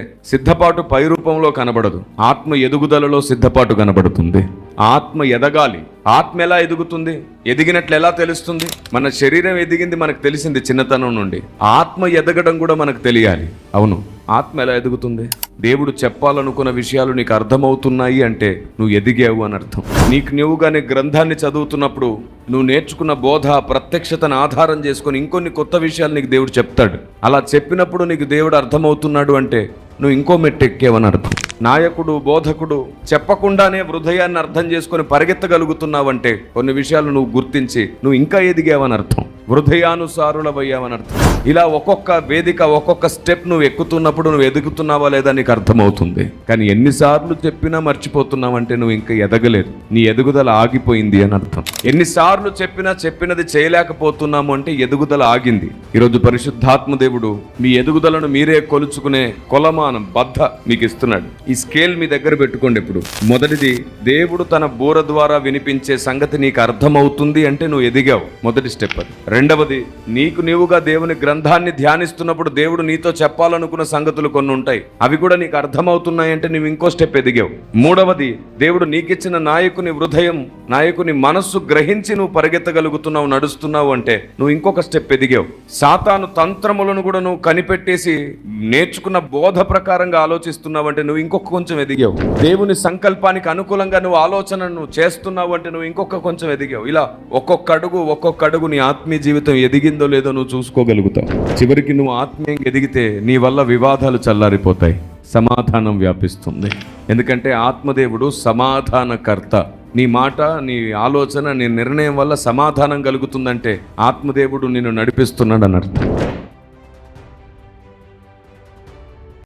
సిద్ధపాటు పై రూపంలో కనబడదు. ఆత్మ ఎదుగుదలలో సిద్ధపాటు కనబడుతుంది. ఆత్మ ఎదగాలి. ఆత్మ ఎలా ఎదుగుతుంది? ఎదిగినట్లు ఎలా తెలుస్తుంది? మన శరీరం ఎదిగింది మనకు తెలిసింది చిన్నతనం నుండి. ఆత్మ ఎదగడం కూడా మనకు తెలియాలి. అవును. ఆత్మ ఎలా ఎదుగుతుంది? దేవుడు చెప్పాలనుకున్న విషయాలు నీకు అర్థమవుతున్నాయి అంటే నువ్వు ఎదిగావు అని అర్థం. నీకు నువ్వుగానే గ్రంథాన్ని చదువుతున్నప్పుడు నువ్వు నేర్చుకున్న బోధ ప్రత్యక్షతను ఆధారం చేసుకొని ఇంకొన్ని కొత్త విషయాలు నీకు దేవుడు చెప్తాడు. అలా చెప్పినప్పుడు నీకు దేవుడు అర్థమవుతున్నాడు అంటే నువ్వు ఇంకో మెట్టు ఎక్కేవని అర్థం. నాయకుడు బోధకుడు చెప్పకుండానే హృదయాన్ని అర్థం చేసుకొని పరిగెత్తగలుగుతున్నావంటే కొన్ని విషయాలు నువ్వు గుర్తించి నువ్వు ఇంకా ఎదిగావని అర్థం. హృదయానుసారులవయ్యామని అర్థం ఇలా ఒక్కొక్క వేదిక ఒక్కొక్క స్టెప్ నువ్వు ఎక్కుతున్నప్పుడు నువ్వు ఎదుగుతున్నావా లేదా నీకు అర్థమవుతుంది. కానీ ఎన్నిసార్లు చెప్పినా మర్చిపోతున్నావంటే నువ్వు ఇంకా ఎదగలేదు. నీ ఎదుగుదల ఆగిపోయింది అని అర్థం ఎన్నిసార్లు చెప్పినా చెప్పినది చేయలేకపోతున్నాము అంటే ఎదుగుదల ఆగింది. ఈరోజు పరిశుద్ధాత్మ దేవుడు మీ ఎదుగుదలను మీరే కొలుచుకునే కొలమానం బద్ధ మీకు ఇస్తున్నాడు. ఈ స్కేల్ మీ దగ్గర పెట్టుకోండి ఇప్పుడు. మొదటిది దేవుడు తన బూర ద్వారా వినిపించే సంగతి నీకు అర్థమవుతుంది అంటే నువ్వు ఎదిగావు. మొదటి స్టెప్ అది. రెండవది నీకు నీవుగా దేవుని గ్రంథాన్ని ధ్యానిస్తున్నప్పుడు దేవుడు నీతో చెప్పాలనుకున్న సంగతులు కొన్ని ఉంటాయి. అవి కూడా నీకు అర్థమవుతున్నాయి అంటే నువ్వు ఇంకో స్టెప్ ఎదిగావు. మూడవది దేవుడు నీకిచ్చిన నాయకుని హృదయం నాయకుని మనస్సు గ్రహించి నువ్వు పరిగెత్తగలుగుతున్నావు నడుస్తున్నావు అంటే నువ్వు ఇంకొక స్టెప్ ఎదిగావు. సాతాను తంత్రములను కూడా నువ్వు కనిపెట్టేసి నేర్చుకున్న బోధ ప్రకారంగా ఆలోచిస్తున్నావు అంటే నువ్వు ఇంకొక కొంచెం ఎదిగావు. దేవుని సంకల్పానికి అనుకూలంగా నువ్వు ఆలోచనను చేస్తున్నావు అంటే నువ్వు ఇంకొక కొంచెం ఎదిగావు. ఇలా ఒక్కొక్క అడుగు ఒక్కొక్క అడుగు నీ ఆత్మీయ జీవితం ఎదిగిందో లేదో నువ్వు చూసుకోగలుగుతావు. చివరికి నువ్వు ఆత్మీయంగా ఎదిగితే నీ వల్ల వివాదాలు చల్లారిపోతాయి. సమాధానం వ్యాపిస్తుంది. ఎందుకంటే ఆత్మదేవుడు సమాధానకర్త. నీ మాట నీ ఆలోచన నీ నిర్ణయం వల్ల సమాధానం కలుగుతుందంటే ఆత్మదేవుడు నిన్ను నడిపిస్తున్నాడు అని అర్థం.